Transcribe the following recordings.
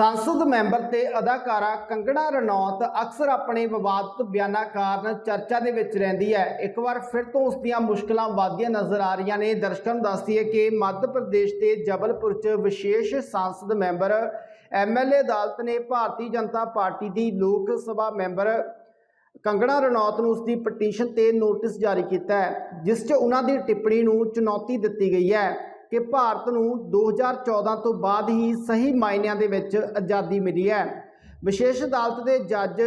ਸੰਸਦ ਮੈਂਬਰ ਤੇ ਅਦਾਕਾਰਾ ਕੰਗਣਾ ਰਣੌਤ ਅਕਸਰ ਆਪਣੇ ਵਿਵਾਦਤ ਬਿਆਨਾਂ ਕਾਰਨ ਚਰਚਾ ਦੇ ਵਿੱਚ ਰਹਿੰਦੀ ਹੈ। ਇੱਕ ਵਾਰ ਫਿਰ ਤੋਂ ਉਸ ਦੀਆਂ ਮੁਸ਼ਕਲਾਂ ਵਧਦੀਆਂ ਨਜ਼ਰ ਆ ਰਹੀਆਂ ਨੇ। ਦਰਸ਼ਕਾਂ ਨੂੰ ਦੱਸਦੀ ਹੈ ਕਿ ਮੱਧ ਪ੍ਰਦੇਸ਼ ਦੇ ਜਬਲਪੁਰ 'ਚ ਵਿਸ਼ੇਸ਼ ਸੰਸਦ ਮੈਂਬਰ ਐਮਐਲਏ ਅਦਾਲਤ ਨੇ ਭਾਰਤੀ ਜਨਤਾ ਪਾਰਟੀ ਦੀ ਲੋਕ ਸਭਾ ਮੈਂਬਰ ਕੰਗਣਾ ਰਣੌਤ ਨੂੰ ਉਸ ਦੀ ਪਟੀਸ਼ਨ ਤੇ ਨੋਟਿਸ ਜਾਰੀ ਕੀਤਾ ਹੈ, ਜਿਸ 'ਚ ਉਹਨਾਂ ਦੀ ਟਿੱਪਣੀ ਨੂੰ ਚੁਣੌਤੀ ਦਿੱਤੀ ਗਈ ਹੈ। ਕਿ ਭਾਰਤ ਨੂੰ 2014 ਤੋਂ ਬਾਅਦ ਹੀ ਸਹੀ ਮਾਇਨਿਆਂ ਦੇ ਵਿੱਚ ਆਜ਼ਾਦੀ ਮਿਲੀ ਹੈ। ਵਿਸ਼ੇਸ਼ ਅਦਾਲਤ ਦੇ ਜੱਜ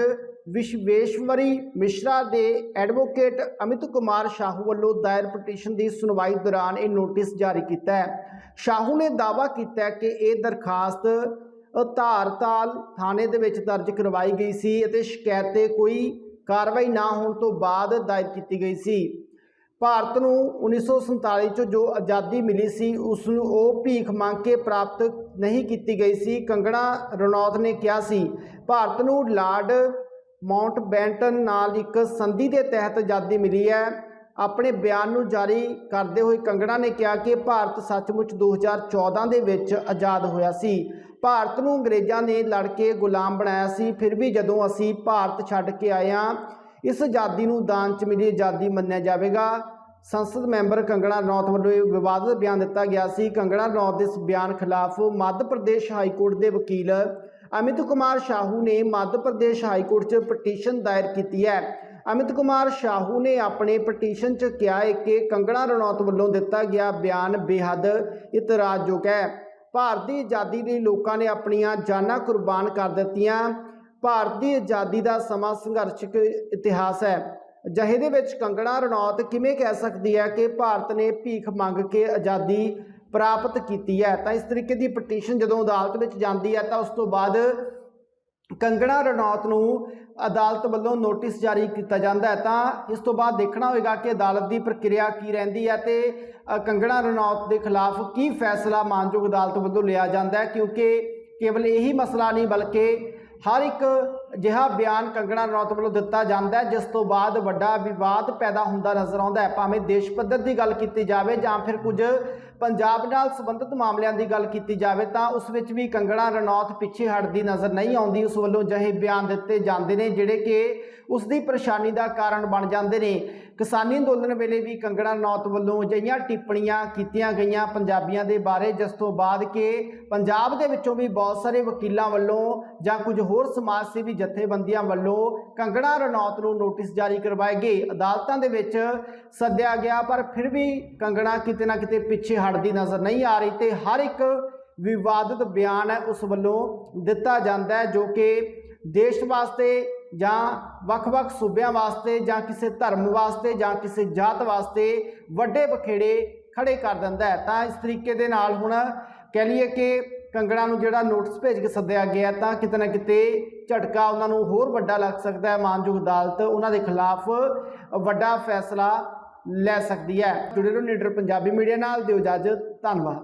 ਵਿਸ਼ਵੇਸ਼ਵਰੀ ਮਿਸ਼ਰਾ ਦੇ ਐਡਵੋਕੇਟ ਅਮਿਤ ਕੁਮਾਰ ਸ਼ਾਹੂ ਵੱਲੋਂ ਦਾਇਰ ਪਟੀਸ਼ਨ ਦੀ ਸੁਣਵਾਈ ਦੌਰਾਨ ਇਹ ਨੋਟਿਸ ਜਾਰੀ ਕੀਤਾ ਹੈ। ਸ਼ਾਹੂ ਨੇ ਦਾਅਵਾ ਕੀਤਾ ਕਿ ਇਹ ਦਰਖਾਸਤ ਧਾਰਤਾਲ ਥਾਣੇ ਦੇ ਵਿੱਚ ਦਰਜ ਕਰਵਾਈ ਗਈ ਸੀ ਅਤੇ ਸ਼ਿਕਾਇਤ ਤੇ ਕੋਈ ਕਾਰਵਾਈ ਨਾ ਹੋਣ ਤੋਂ ਬਾਅਦ ਦਾਇਰ ਕੀਤੀ ਗਈ ਸੀ। ਭਾਰਤ ਨੂੰ 1947 ਚ ਜੋ ਆਜ਼ਾਦੀ ਮਿਲੀ ਸੀ, ਉਸ ਨੂੰ ਉਹ ਭੀਖ ਮੰਗ ਕੇ ਪ੍ਰਾਪਤ ਨਹੀਂ ਕੀਤੀ ਗਈ ਸੀ, ਕੰਗਣਾ ਰਣੌਤ ਨੇ ਕਿਹਾ ਸੀ। ਭਾਰਤ ਨੂੰ ਲਾਰਡ ਮਾਊਂਟ ਬੈਂਟਨ ਨਾਲ ਇੱਕ ਸੰਧੀ ਦੇ ਤਹਿਤ ਆਜ਼ਾਦੀ ਮਿਲੀ ਹੈ। ਆਪਣੇ ਬਿਆਨ ਨੂੰ ਜਾਰੀ ਕਰਦੇ ਹੋਏ ਕੰਗਣਾ ਨੇ ਕਿਹਾ ਕਿ ਭਾਰਤ ਸੱਚਮੁੱਚ 2014 ਦੇ ਵਿੱਚ ਆਜ਼ਾਦ ਹੋਇਆ ਸੀ। ਭਾਰਤ ਨੂੰ ਅੰਗਰੇਜ਼ਾਂ ਨੇ ਲੜ ਕੇ ਗੁਲਾਮ ਬਣਾਇਆ ਸੀ। ਫਿਰ ਵੀ ਜਦੋਂ ਅਸੀਂ ਭਾਰਤ ਛੱਡ ਕੇ ਆਏ ਹਾਂ, ਇਸ ਆਜ਼ਾਦੀ ਨੂੰ ਦਾਨ ਚ ਮਿਲੀ ਆਜ਼ਾਦੀ ਮੰਨਿਆ ਜਾਵੇਗਾ। ਸੰਸਦ ਮੈਂਬਰ ਕੰਗਣਾ ਰਣੌਤ ਵੱਲੋਂ ਇਹ ਵਿਵਾਦਤ ਬਿਆਨ ਦਿੱਤਾ ਗਿਆ ਸੀ। ਕੰਗਣਾ ਰਣੌਤ ਦੇ ਇਸ ਬਿਆਨ ਖਿਲਾਫ ਮੱਧ ਪ੍ਰਦੇਸ਼ ਹਾਈ ਕੋਰਟ ਦੇ ਵਕੀਲ ਅਮਿਤ ਕੁਮਾਰ ਸ਼ਾਹੂ ਨੇ ਮੱਧ ਪ੍ਰਦੇਸ਼ ਹਾਈ ਕੋਰਟ 'ਚ ਪਟੀਸ਼ਨ ਦਾਇਰ ਕੀਤੀ ਹੈ। ਅਮਿਤ ਕੁਮਾਰ ਸ਼ਾਹੂ ਨੇ ਆਪਣੇ ਪਟੀਸ਼ਨ 'ਚ ਕਿਹਾ ਹੈ ਕਿ ਕੰਗਣਾ ਰਣੌਤ ਵੱਲੋਂ ਦਿੱਤਾ ਗਿਆ ਬਿਆਨ ਬੇਹੱਦ ਇਤਰਾਜ਼ਯੋਗ ਹੈ। ਭਾਰਤੀ ਆਜ਼ਾਦੀ ਲਈ ਲੋਕਾਂ ਨੇ ਆਪਣੀਆਂ ਜਾਨਾਂ ਕੁਰਬਾਨ ਕਰ ਦਿੱਤੀਆਂ। ਭਾਰਤੀ ਆਜ਼ਾਦੀ ਦਾ ਸਮਾਂ ਸੰਘਰਸ਼ਕ ਇਤਿਹਾਸ ਹੈ। ਅਜਿਹੇ ਦੇ ਵਿੱਚ ਕੰਗਣਾ ਰਣੌਤ ਕਿਵੇਂ ਕਹਿ ਸਕਦੀ ਹੈ ਕਿ ਭਾਰਤ ਨੇ ਭੀਖ ਮੰਗ ਕੇ ਆਜ਼ਾਦੀ ਪ੍ਰਾਪਤ ਕੀਤੀ ਹੈ? ਤਾਂ ਇਸ ਤਰੀਕੇ ਦੀ ਪਟੀਸ਼ਨ ਜਦੋਂ ਅਦਾਲਤ ਵਿੱਚ ਜਾਂਦੀ ਹੈ, ਤਾਂ ਉਸ ਤੋਂ ਬਾਅਦ ਕੰਗਣਾ ਰਣੌਤ ਨੂੰ ਅਦਾਲਤ ਵੱਲੋਂ ਨੋਟਿਸ ਜਾਰੀ ਕੀਤਾ ਜਾਂਦਾ ਹੈ। ਤਾਂ ਇਸ ਤੋਂ ਬਾਅਦ ਦੇਖਣਾ ਹੋਵੇਗਾ ਕਿ ਅਦਾਲਤ ਦੀ ਪ੍ਰਕਿਰਿਆ ਕੀ ਰਹਿੰਦੀ ਹੈ ਤੇ ਕੰਗਣਾ ਰਣੌਤ ਦੇ ਖਿਲਾਫ ਕੀ ਫੈਸਲਾ ਮਾਨਯੋਗ ਅਦਾਲਤ ਵੱਲੋਂ ਲਿਆ ਜਾਂਦਾ ਹੈ? ਕਿਉਂਕਿ ਕੇਵਲ ਇਹੀ ਮਸਲਾ ਨਹੀਂ, ਬਲਕਿ ਹਰ ਇੱਕ ਅਜਿਹਾ ਬਿਆਨ ਕੰਗਣਾ ਰਣੌਤ ਵੱਲੋਂ ਦਿੱਤਾ ਜਾਂਦਾ ਹੈ, ਜਿਸ ਤੋਂ ਬਾਅਦ ਵੱਡਾ ਵਿਵਾਦ ਪੈਦਾ ਹੁੰਦਾ ਨਜ਼ਰ ਆਉਂਦਾ ਹੈ। ਭਾਵੇਂ ਦੇਸ਼ ਪੱਧਰ ਦੀ ਗੱਲ ਕੀਤੀ ਜਾਵੇ ਜਾਂ ਫਿਰ ਕੁਝ ਪੰਜਾਬ ਨਾਲ ਸੰਬੰਧਿਤ ਮਾਮਲਿਆਂ ਦੀ ਗੱਲ ਕੀਤੀ ਜਾਵੇ, ਤਾਂ ਉਸ ਵਿੱਚ ਵੀ ਕੰਗਣਾ ਰਣੌਤ ਪਿੱਛੇ ਹਟਦੀ ਨਜ਼ਰ ਨਹੀਂ ਆਉਂਦੀ। ਉਸ ਵੱਲੋਂ ਅਜਿਹੇ ਬਿਆਨ ਦਿੱਤੇ ਜਾਂਦੇ ਨੇ, ਜਿਹੜੇ ਕਿ ਉਸ ਦੀ ਪਰੇਸ਼ਾਨੀ ਦਾ ਕਾਰਨ ਬਣ ਜਾਂਦੇ ਨੇ। ਕਿਸਾਨੀ ਅੰਦੋਲਨ ਵੇਲੇ ਵੀ ਕੰਗਣਾ ਰਣੌਤ ਵੱਲੋਂ ਅਜਿਹੀਆਂ ਟਿੱਪਣੀਆਂ ਕੀਤੀਆਂ ਗਈਆਂ ਪੰਜਾਬੀਆਂ ਦੇ ਬਾਰੇ, ਜਿਸ ਤੋਂ ਬਾਅਦ ਕਿ ਪੰਜਾਬ ਦੇ ਵਿੱਚੋਂ ਵੀ ਬਹੁਤ ਸਾਰੇ ਵਕੀਲਾਂ ਵੱਲੋਂ ਜਾਂ ਕੁਝ ਹੋਰ ਸਮਾਜ ਸੇਵੀ ਜਥੇਬੰਦੀਆਂ ਵੱਲੋਂ ਕੰਗਣਾ ਰਣੌਤ ਨੂੰ ਨੋਟਿਸ ਜਾਰੀ ਕਰਵਾਏ ਗਏ। ਅਦਾਲਤਾਂ ਦੇ ਵਿੱਚ ਸੱਦਿਆ ਗਿਆ, ਪਰ ਫਿਰ ਵੀ ਕੰਗਣਾ ਕਿਤੇ ਨਾ ਕਿਤੇ ਪਿੱਛੇ ਹਟਦੀ ਨਜ਼ਰ ਨਹੀਂ ਆ ਰਹੀ ਤੇ ਹਰ ਇੱਕ ਵਿਵਾਦਿਤ ਬਿਆਨ ਹੈ ਉਸ ਵੱਲੋਂ ਦਿੱਤਾ ਜਾਂਦਾ ਹੈ ਜੋ ਕਿ ਦੇਸ਼ ਵਾਸਤੇ ਜਾਂ ਵੱਖ-ਵੱਖ ਸੂਬਿਆਂ ਵਾਸਤੇ ਜਾਂ ਕਿਸੇ ਧਰਮ ਵਾਸਤੇ ਜਾਂ ਕਿਸੇ ਜਾਤ ਵਾਸਤੇ ਵੱਡੇ ਬਖੇੜੇ ਖੜੇ ਕਰ ਦਿੰਦਾ ਹੈ। ਤਾਂ ਇਸ ਤਰੀਕੇ ਦੇ ਨਾਲ ਹੁਣ ਕਹਿ ਲਈਏ ਕਿ ਕੰਗਣਾ ਨੂੰ ਜਿਹੜਾ ਨੋਟਿਸ ਭੇਜ ਕੇ ਸੱਦਿਆ ਗਿਆ ਤਾਂ ਕਿਤੇ ਨਾ ਕਿਤੇ ਝਟਕਾ ਉਹਨਾਂ ਨੂੰ ਹੋਰ ਵੱਡਾ ਲੱਗ ਸਕਦਾ ਹੈ, ਮਾਨਯੋਗ ਅਦਾਲਤ ਉਹਨਾਂ ਦੇ ਖਿਲਾਫ ਵੱਡਾ ਫੈਸਲਾ ਲੈ ਸਕਦੀ ਹੈ। ਜੁੜੇ ਰਹੋ ਨੀਡਰ ਪੰਜਾਬੀ ਮੀਡੀਆ ਨਾਲ, ਦਿਓ ਇਜਾਜ਼ਤ, ਧੰਨਵਾਦ।